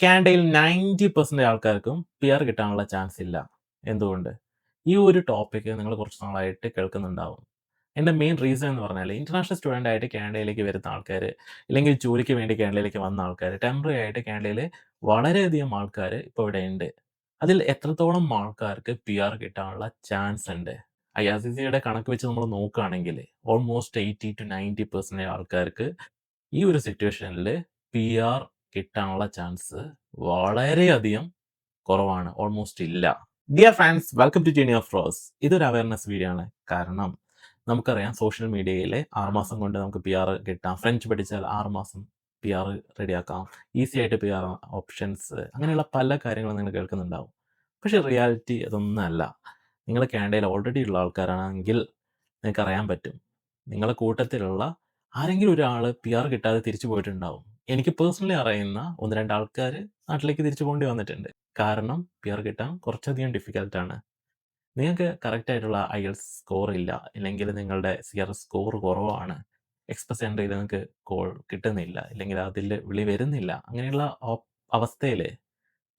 കാനഡയിൽ 90% ആൾക്കാർക്കും പിയർ കിട്ടാനുള്ള ചാൻസ് ഇല്ല. എന്തുകൊണ്ട്? ഈ ഒരു ടോപ്പിക് നിങ്ങൾ കുറച്ച് നാളായിട്ട് കേൾക്കുന്നുണ്ടാവും. എന്റെ മെയിൻ റീസൺ എന്ന് പറഞ്ഞാൽ ഇന്റർനാഷണൽ സ്റ്റുഡന്റ് ആയിട്ട് കാനഡയിലേക്ക് വരുന്ന ആൾക്കാർ അല്ലെങ്കിൽ ജോലിക്ക് വേണ്ടി കാനഡയിലേക്ക് വന്ന ആൾക്കാർ ടെമ്പററി ആയിട്ട് കാനഡയിൽ വളരെയധികം ആൾക്കാർ ഇപ്പോൾ ഇവിടെ ഉണ്ട് അതിൽ എത്രത്തോളം ആൾക്കാർക്ക് പി ആർ കിട്ടാനുള്ള ചാൻസ് ഉണ്ട്? ഐ ആർ സി സിയുടെ കണക്ക് വെച്ച് നമ്മൾ നോക്കുകയാണെങ്കിൽ ഓൾമോസ്റ്റ് 80-90% ആൾക്കാർക്ക് ഈ ഒരു സിറ്റുവേഷനിൽ പിആർ കിട്ടാനുള്ള ചാൻസ് വളരെയധികം കുറവാണ്. ഓൾമോസ്റ്റ് ഇല്ല. Dear friends welcome to journey of Rose. ഇതൊരു അവയർനെസ് വീഡിയോ ആണ്. കാരണം നമുക്കറിയാം സോഷ്യൽ മീഡിയയിൽ 6 മാസം കൊണ്ട് നമുക്ക് പി ആർ കിട്ടാം. ഫ്രഞ്ച് പഠിച്ചാൽ 6 മാസം പിആർ റെഡിയാക്കാം. ഈസി ആയിട്ട് പി ആർ ഓപ്ഷൻസ് അങ്ങനെയുള്ള പല കാര്യങ്ങളും നിങ്ങൾ കേൾക്കുന്നുണ്ടാവും. പക്ഷേ റിയാലിറ്റി അതൊന്നുമല്ല. നിങ്ങൾ കാനഡയിൽ ഓൾറെഡി ഉള്ള ആൾക്കാരാണെങ്കിൽ നിങ്ങൾക്ക് അറിയാൻ പറ്റും. നിങ്ങളുടെ കൂട്ടത്തിലുള്ള ആരെങ്കിലും ഒരാൾ പി ആർ കിട്ടാതെ തിരിച്ചു പോയിട്ടുണ്ടാവും. എനിക്ക് പേഴ്സണലി അറിയുന്ന 1, 2 ആൾക്കാർ നാട്ടിലേക്ക് തിരിച്ചു പോകേണ്ടി വന്നിട്ടുണ്ട്. കാരണം പിആർ കിട്ടാൻ കുറച്ചധികം ഡിഫിക്കൽട്ട് ആണ്. നിങ്ങൾക്ക് കറക്റ്റ് ആയിട്ടുള്ള എൽ സ്കോർ ഇല്ല. ഇല്ലെങ്കിൽ നിങ്ങളുടെ സി ആർ സ്കോർ കുറവാണ്. എക്സ്പ്രസ് എൻട്രിയിൽ നിങ്ങൾക്ക് കോൾ കിട്ടുന്നില്ല. ഇല്ലെങ്കിൽ അതിൽ വിളി വരുന്നില്ല. അങ്ങനെയുള്ള അവസ്ഥയിൽ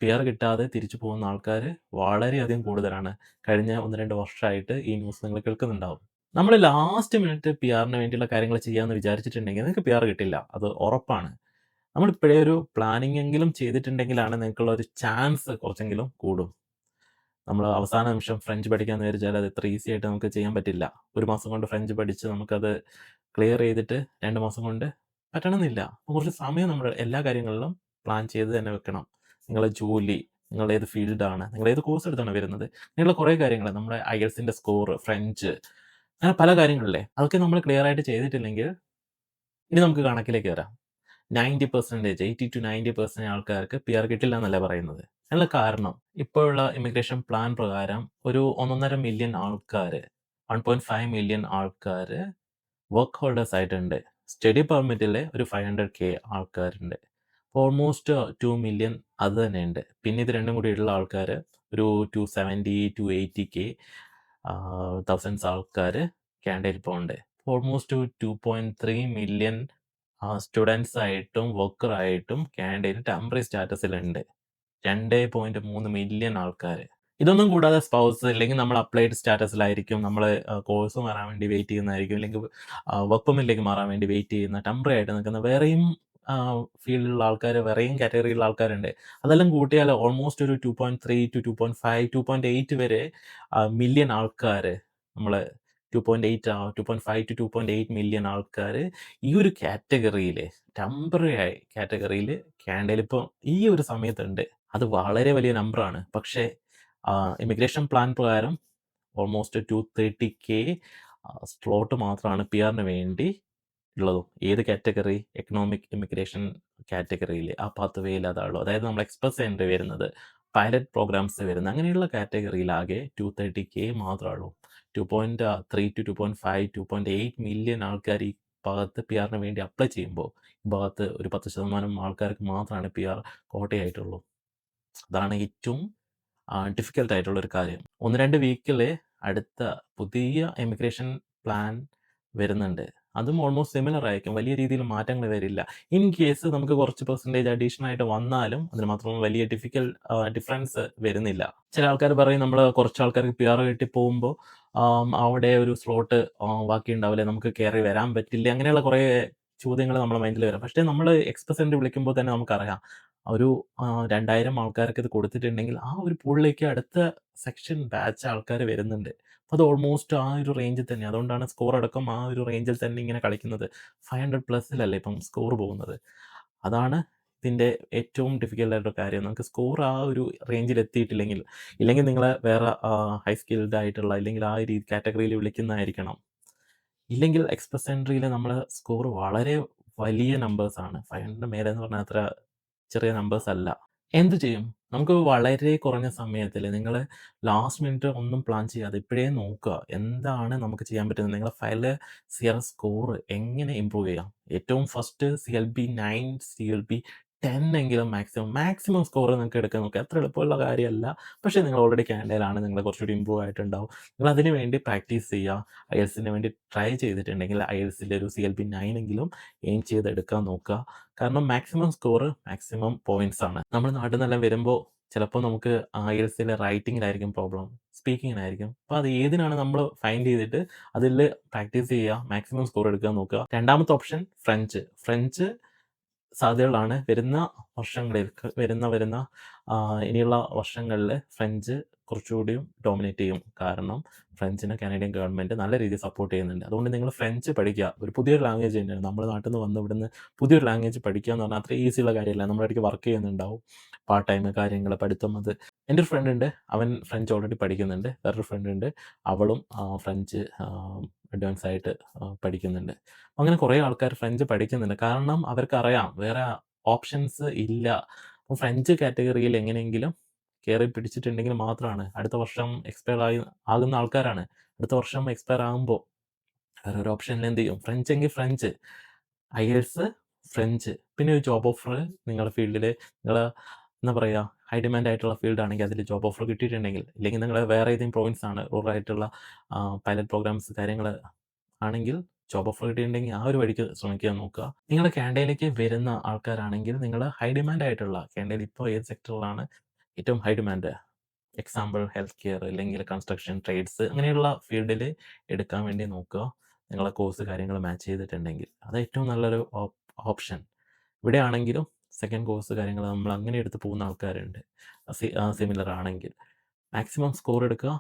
പിആർ കിട്ടാതെ തിരിച്ചു പോകുന്ന ആൾക്കാർ വളരെയധികം കൂടുതലാണ്. കഴിഞ്ഞ 1, 2 വർഷമായിട്ട് ഈ ന്യൂസ് നിങ്ങൾ കേൾക്കുന്നുണ്ടാവും. നമ്മൾ ലാസ്റ്റ് മിനിറ്റ് പി ആറിന് വേണ്ടിയുള്ള കാര്യങ്ങൾ ചെയ്യാമെന്ന് വിചാരിച്ചിട്ടുണ്ടെങ്കിൽ നിങ്ങൾക്ക് പി ആർ കിട്ടില്ല. അത് ഉറപ്പാണ്. നമ്മൾ ഇപ്പോഴേ ഒരു പ്ലാനിംഗ് എങ്കിലും ചെയ്തിട്ടുണ്ടെങ്കിലാണ് നിങ്ങൾക്കുള്ള ഒരു ചാൻസ് കുറച്ചെങ്കിലും കൂടും. നമ്മൾ അവസാന നിമിഷം ഫ്രഞ്ച് പഠിക്കാമെന്ന് വിചാരിച്ചാൽ അത് ഇത്ര ഈസി ആയിട്ട് നമുക്ക് ചെയ്യാൻ പറ്റില്ല. ഒരു മാസം കൊണ്ട് ഫ്രഞ്ച് പഠിച്ച് നമുക്കത് ക്ലിയർ ചെയ്തിട്ട് രണ്ട് മാസം കൊണ്ട് പറ്റണമെന്നില്ല. കുറച്ച് സമയം നമ്മൾ എല്ലാ കാര്യങ്ങളിലും പ്ലാൻ ചെയ്ത് തന്നെ വെക്കണം. നിങ്ങളെ ജോലി, നിങ്ങൾ ഏത് ഫീൽഡാണ്, നിങ്ങൾ ഏത് കോഴ്സ് എടുത്താണ് വരുന്നത്, ഇങ്ങനെയുള്ള കുറേ കാര്യങ്ങൾ നമ്മുടെ ഐഎൽസിന്റെ സ്കോർ, ഫ്രഞ്ച് അങ്ങനെ പല കാര്യങ്ങളിലെ അതൊക്കെ നമ്മൾ ക്ലിയർ ആയിട്ട് ചെയ്തിട്ടില്ലെങ്കിൽ ഇനി നമുക്ക് കണക്കിലേക്ക് വരാം. 90% 80-90% ആൾക്കാർക്ക് പി ആർ കിട്ടില്ല എന്നല്ല പറയുന്നത്. അതിനുള്ള കാരണം ഇപ്പോഴുള്ള ഇമിഗ്രേഷൻ പ്ലാൻ പ്രകാരം ഒരു 1.5 മില്യൺ ആൾക്കാർ വൺ പോയിന്റ് ഫൈവ് മില്യൺ ആൾക്കാർ വർക്ക് ഹോൾഡേഴ്സ് ആയിട്ടുണ്ട്. സ്റ്റഡി പെർമിറ്റിൽ ഒരു 500,000 ആൾക്കാരുണ്ട്. ഓൾമോസ്റ്റ് ടു മില്യൺ അത് തന്നെയുണ്ട്. പിന്നെ ഇത് രണ്ടും കൂടി ഉള്ള ആൾക്കാർ ഒരു two seventy two eighty K thousands ആൾക്കാർ കാനഡയിൽ ഉണ്ട്. ഓൾമോസ്റ്റ് 2.3 മില്യൺ ആഹ് സ്റ്റുഡന്റ്സ് ആയിട്ടും വർക്കർ ആയിട്ടും കാനഡയിൽ ടെമ്പററി സ്റ്റാറ്റസിലുണ്ട്. 2.3 മില്യൺ ആൾക്കാർ. ഇതൊന്നും കൂടാതെ സ്പൗസ് അല്ലെങ്കിൽ നമ്മൾ അപ്ലൈഡ് സ്റ്റാറ്റസിലായിരിക്കും. നമ്മൾ കോഴ്സ് മാറാൻ വേണ്ടി വെയിറ്റ് ചെയ്യുന്നതായിരിക്കും. അല്ലെങ്കിൽ വർക്ക് പെർമിറ്റിലേക്ക് മാറാൻ വേണ്ടി വെയിറ്റ് ചെയ്യുന്ന ടെമ്പററി ആയിട്ട് നിൽക്കുന്ന വേറെയും ഫീൽഡിലുള്ള ആൾക്കാർ വേറെയും കാറ്റഗറിയിലുള്ള ആൾക്കാരുണ്ട്. അതെല്ലാം കൂട്ടിയാൽ ഓൾമോസ്റ്റ് ഒരു 2.3-2.5 2.8 വരെ മില്യൺ ആൾക്കാർ നമ്മൾ 2.8 ആഹ് 2.5-2.8 മില്യൺ ആൾക്കാർ ഈ ഒരു കാറ്റഗറിയിൽ ടെമ്പററി കാറ്റഗറിയിൽ കാനഡയിൽ ഇപ്പോൾ ഈ ഒരു സമയത്തുണ്ട്. അത് വളരെ വലിയ നമ്പറാണ്. പക്ഷേ ഇമിഗ്രേഷൻ പ്ലാൻ പ്രകാരം almost two thirty K slot മാത്രമാണ് പി ആറിന് വേണ്ടി ഉള്ളതും. ഏത് കാറ്റഗറി? എക്കണോമിക് ഇമിഗ്രേഷൻ കാറ്റഗറിയിൽ ആ പാത്ത് വേയിൽ അതാണുള്ളൂ. അതായത് നമ്മൾ എക്സ്പ്രസ് എൻട്രി വരുന്നത്, പൈലറ്റ് പ്രോഗ്രാംസ് വരുന്ന അങ്ങനെയുള്ള കാറ്റഗറിയിൽ ആകെ 230,000 മാത്രമേ ഉള്ളൂ. 2.3-2.5 2.8 മില്യൺ ആൾക്കാർ ഈ ഭാഗത്ത് പി ആറിന് വേണ്ടി അപ്ലൈ ചെയ്യുമ്പോൾ ഈ ഭാഗത്ത് ഒരു 10% ആൾക്കാർക്ക് മാത്രമാണ് പി ആർ കോട്ടയായിട്ടുള്ളൂ അതാണ് ഏറ്റവും ഡിഫിക്കൽട്ട് ആയിട്ടുള്ള ഒരു കാര്യം. 1, 2 വീക്കിൽ അടുത്ത പുതിയ എമിഗ്രേഷൻ പ്ലാൻ വരുന്നുണ്ട്. അതും ഓൾമോസ്റ്റ് സിമിലർ ആയിരിക്കും. വലിയ രീതിയിൽ മാറ്റങ്ങൾ വരില്ല. ഇൻ കേസ് നമുക്ക് കുറച്ച് പെർസെന്റേജ് അഡീഷണൽ ആയിട്ട് വന്നാലും അതിന് മാത്രം വലിയ ഡിഫിക്കൽ ഡിഫറൻസ് വരുന്നില്ല. ചില ആൾക്കാർ പറയും നമ്മൾ കുറച്ച് ആൾക്കാർക്ക് പി ആർ കിട്ടി പോകുമ്പോൾ അവിടെ ഒരു സ്ലോട്ട് ബാക്കി ഉണ്ടാവില്ലേ നമുക്ക് കയറി വരാൻ പറ്റില്ല അങ്ങനെയുള്ള കുറേ ചോദ്യങ്ങൾ നമ്മുടെ മൈൻഡിൽ വരും. പക്ഷേ നമ്മൾ എക്സ്പ്രസ് എൻട്രി വിളിക്കുമ്പോൾ തന്നെ നമുക്കറിയാം ഒരു രണ്ടായിരം 2000 ആൾക്കാർക്ക് ഇത് കൊടുത്തിട്ടുണ്ടെങ്കിൽ ആ ഒരു പൂളിലേക്ക് അടുത്ത സെക്ഷൻ ബാച്ച് ആൾക്കാർ വരുന്നുണ്ട്. അത് ഓൾമോസ്റ്റ് ആ ഒരു റേഞ്ചിൽ തന്നെ. അതുകൊണ്ടാണ് സ്കോർ അടക്കം ആ ഒരു റേഞ്ചിൽ തന്നെ ഇങ്ങനെ കളിക്കുന്നത്. ഫൈവ് ഹൺഡ്രഡ് പ്ലസ്സിലല്ലേ ഇപ്പം സ്കോർ പോകുന്നത്. അതാണ് ഇതിന്റെ ഏറ്റവും ഡിഫിക്കൽട്ട് ആയിട്ടുള്ള കാര്യം. നമുക്ക് സ്കോർ ആ ഒരു റേഞ്ചിൽ എത്തിയിട്ടില്ലെങ്കിൽ ഇല്ലെങ്കിൽ നിങ്ങളെ വേറെ ഹൈ സ്കിൽഡ് ആയിട്ടുള്ള അല്ലെങ്കിൽ ആ ഒരു കാറ്റഗറിയിൽ വിളിക്കുന്നതായിരിക്കണം. ഇല്ലെങ്കിൽ എക്സ്പ്രസ് എൻട്രിയിൽ നമ്മൾ സ്കോർ വളരെ വലിയ നമ്പേഴ്സ് ആണ്. 500 മേലെ എന്ന് പറഞ്ഞാൽ അത്ര ചെറിയ നമ്പേഴ്സ് അല്ല. എന്ത് ചെയ്യും? നമുക്ക് വളരെ കുറഞ്ഞ സമയത്തിൽ നിങ്ങൾ ലാസ്റ്റ് മിനിറ്റ് ഒന്നും പ്ലാൻ ചെയ്യാതെ ഇപ്പോഴേ നോക്കുക. എന്താണ് നമുക്ക് ചെയ്യാൻ പറ്റുന്നത്? നിങ്ങളുടെ ഫയലിൽ സിആർ സ്കോർ എങ്ങനെ ഇമ്പ്രൂവ് ചെയ്യാം? ഏറ്റവും ഫസ്റ്റ് സിഎൽബി 9, സിഎൽബി 10 എങ്കിലും മാക്സിമം മാക്സിമം സ്കോർ നിങ്ങൾക്ക് എടുക്കാൻ നോക്കുക. അത്ര എളുപ്പമുള്ള കാര്യമല്ല. പക്ഷേ നിങ്ങൾ ഓൾറെഡി കാനഡയിലാണ്. നിങ്ങൾ കുറച്ചുകൂടി ഇമ്പ്രൂവ് ആയിട്ടുണ്ടാവും. നിങ്ങൾ അതിന് വേണ്ടി പ്രാക്ടീസ് ചെയ്യുക. ഐഎൽസിന് വേണ്ടി ട്രൈ ചെയ്തിട്ടുണ്ടെങ്കിൽ ഐഎൽസിന്റെ ഒരു സി എൽ 9 എങ്കിലും എയിം ചെയ്തെടുക്കാൻ നോക്കുക. കാരണം മാക്സിമം സ്കോർ മാക്സിമം പോയിന്റ്സ് ആണ്. നമ്മൾ നാട്ടിൽ നിന്നെല്ലാം വരുമ്പോൾ ചിലപ്പോൾ നമുക്ക് ഐഎൽസിലെ റൈറ്റിങ്ങിലായിരിക്കും പ്രോബ്ലം, സ്പീക്കിങ്ങിനായിരിക്കും. അപ്പോൾ അത് ഏതിനാണ് നമ്മൾ ഫൈൻഡ് ചെയ്തിട്ട് അതിൽ പ്രാക്ടീസ് ചെയ്യുക. മാക്സിമം സ്കോർ എടുക്കാൻ നോക്കുക. രണ്ടാമത്തെ ഓപ്ഷൻ ഫ്രഞ്ച്. ഫ്രഞ്ച് സാധ്യതകളാണ്. വരുന്ന വർഷങ്ങളിൽ വരുന്ന വരുന്ന ഇനിയുള്ള വർഷങ്ങളിൽ ഫ്രഞ്ച് കുറച്ചുകൂടിയും ഡോമിനേറ്റ് ചെയ്യും. കാരണം ഫ്രഞ്ചിനെ കാനഡിയൻ ഗവൺമെന്റ് നല്ല രീതിയിൽ സപ്പോർട്ട് ചെയ്യുന്നുണ്ട്. അതുകൊണ്ട് നിങ്ങൾ ഫ്രഞ്ച് പഠിക്കുക. ഒരു പുതിയൊരു ലാംഗ്വേജ് തന്നെയാണ്. നമ്മുടെ നാട്ടിൽ നിന്ന് വന്ന് ഇവിടുന്ന് പുതിയൊരു ലാംഗ്വേജ് പഠിക്കുക എന്ന് പറഞ്ഞാൽ അത്ര ഈസിയുള്ള കാര്യമല്ല. നമ്മളിടയ്ക്ക് വർക്ക് ചെയ്യുന്നുണ്ടാവും. പാർട്ട് ടൈം കാര്യങ്ങൾ, പഠിത്തം അത്. എന്റെ ഒരു ഫ്രണ്ട് ഉണ്ട്. അവൻ ഫ്രഞ്ച് ഓൾറെഡി പഠിക്കുന്നുണ്ട്. വേറൊരു ഫ്രണ്ട് ഉണ്ട്. അവളും ഫ്രഞ്ച് അഡ്വാൻസ് ആയിട്ട് പഠിക്കുന്നുണ്ട്. അങ്ങനെ കുറേ ആൾക്കാർ ഫ്രഞ്ച് പഠിക്കുന്നുണ്ട്. കാരണം അവർക്കറിയാം വേറെ ഓപ്ഷൻസ് ഇല്ല. ഫ്രഞ്ച് കാറ്റഗറിയിൽ എങ്ങനെയെങ്കിലും കയറി പിടിച്ചിട്ടുണ്ടെങ്കിൽ മാത്രമാണ് അടുത്ത വർഷം എക്സ്പയർ ആയി ആകുന്ന ആൾക്കാരാണ്. അടുത്ത വർഷം എക്സ്പയർ ആകുമ്പോൾ വേറെ ഒരു ഓപ്ഷനിൽ എന്ത് ചെയ്യും? ഫ്രഞ്ച് എങ്കിൽ ഫ്രഞ്ച്, ഐഎൽസ്, ഫ്രഞ്ച്. പിന്നെ ഒരു ജോബ് ഓഫർ നിങ്ങളുടെ ഫീൽഡിൽ നിങ്ങൾ എന്താ പറയുക ഹൈ ഡിമാൻഡ് ആയിട്ടുള്ള ഫീൽഡ് ആണെങ്കിൽ അതിൽ ജോബ് ഓഫർ കിട്ടിയിട്ടുണ്ടെങ്കിൽ ഇല്ലെങ്കിൽ നിങ്ങൾ വേറെ ഏതെങ്കിലും പ്രോവിൻസ് ആണ് റൂറൽ ആയിട്ടുള്ള പൈലറ്റ് പ്രോഗ്രാംസ് കാര്യങ്ങൾ ആണെങ്കിൽ ജോബ് ഓഫർ കിട്ടിയിട്ടുണ്ടെങ്കിൽ ആ ഒരു വഴിക്ക് ശ്രമിക്കാൻ നോക്കുക. നിങ്ങൾ ക്യാൻഡയിലേക്ക് വരുന്ന ആൾക്കാരാണെങ്കിൽ നിങ്ങൾ ഹൈ ഡിമാൻഡ് ആയിട്ടുള്ള ക്യാൻഡയിൽ ഇപ്പോൾ ഏത് സെക്ടറിലാണ് ഏറ്റവും high demand? Example health care അല്ലെങ്കിൽ കൺസ്ട്രക്ഷൻ, ട്രേഡ്സ് അങ്ങനെയുള്ള ഫീൽഡിൽ എടുക്കാൻ വേണ്ടി നോക്കുക. നിങ്ങളെ കോഴ്സ് കാര്യങ്ങൾ മാച്ച് ചെയ്തിട്ടുണ്ടെങ്കിൽ. അത് ഏറ്റവും നല്ലൊരു ഓപ്ഷൻ ഇവിടെ ആണെങ്കിലും സെക്കൻഡ് കോഴ്സ് കാര്യങ്ങൾ നമ്മൾ അങ്ങനെ എടുത്ത് പോകുന്ന ആൾക്കാരുണ്ട്. സിമിലർ ആണെങ്കിൽ. മാക്സിമം സ്കോർ എടുക്കുക,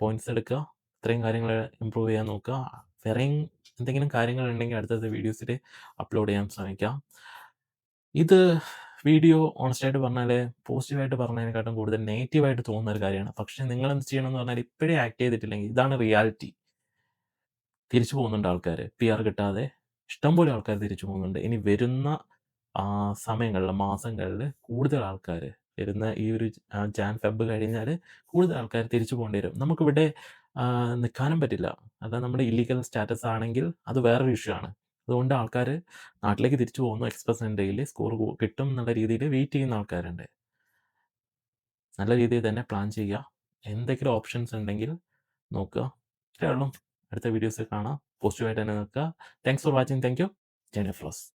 പോയിന്റ്സ് എടുക്കുക. ഇത്രയും കാര്യങ്ങൾ ഇമ്പ്രൂവ് ചെയ്യാൻ നോക്കുക. വേറെയും എന്തെങ്കിലും കാര്യങ്ങൾ ഉണ്ടെങ്കിൽ അടുത്തത് വീഡിയോസിൽ അപ്ലോഡ് ചെയ്യാൻ ശ്രമിക്കാം. ഇത് വീഡിയോ ഓണസ്റ്റ് ആയിട്ട് പറഞ്ഞാൽ പോസിറ്റീവായിട്ട് പറഞ്ഞതിനെക്കാട്ടും കൂടുതൽ നെഗറ്റീവായിട്ട് തോന്നുന്ന ഒരു കാര്യമാണ്. പക്ഷേ നിങ്ങൾ എന്ത് ചെയ്യണം എന്ന് പറഞ്ഞാൽ ഇപ്പോഴേ ആക്ട് ചെയ്തിട്ടില്ലെങ്കിൽ ഇതാണ് റിയാലിറ്റി. തിരിച്ചു പോകുന്നുണ്ട് ആൾക്കാർ. പി ആർ കിട്ടാതെ ഇഷ്ടംപോലെ ആൾക്കാർ തിരിച്ചു പോകുന്നുണ്ട്. ഇനി വരുന്ന സമയങ്ങളിൽ, മാസങ്ങളിൽ കൂടുതൽ ആൾക്കാർ വരുന്ന ഈ ഒരു ജാൻ, ഫെബ് കഴിഞ്ഞാൽ കൂടുതൽ ആൾക്കാർ തിരിച്ചു പോകേണ്ടി വരും. നമുക്കിവിടെ നിൽക്കാനും പറ്റില്ല. അത് നമ്മുടെ ഇല്ലീഗൽ സ്റ്റാറ്റസ് ആണെങ്കിൽ അത് വേറൊരു ഇഷ്യൂ ആണ്. അതുകൊണ്ട് ആൾക്കാർ നാട്ടിലേക്ക് തിരിച്ചു പോകുന്നു. എക്സ്പ്രസ് ഉണ്ടെങ്കിൽ സ്കോർ കിട്ടും എന്നുള്ള രീതിയിൽ വെയിറ്റ് ചെയ്യുന്ന ആൾക്കാരുണ്ട്. നല്ല രീതിയിൽ തന്നെ പ്ലാൻ ചെയ്യുക. എന്തെങ്കിലും ഓപ്ഷൻസ് ഉണ്ടെങ്കിൽ നോക്കുക. ഇത്രയേ ഉള്ളൂ. അടുത്ത വീഡിയോസിൽ കാണാം. പോസിറ്റീവായിട്ട് തന്നെ നിൽക്കുക. Thanks for watching. Thank you. ജെനിഫ്ലോസ്.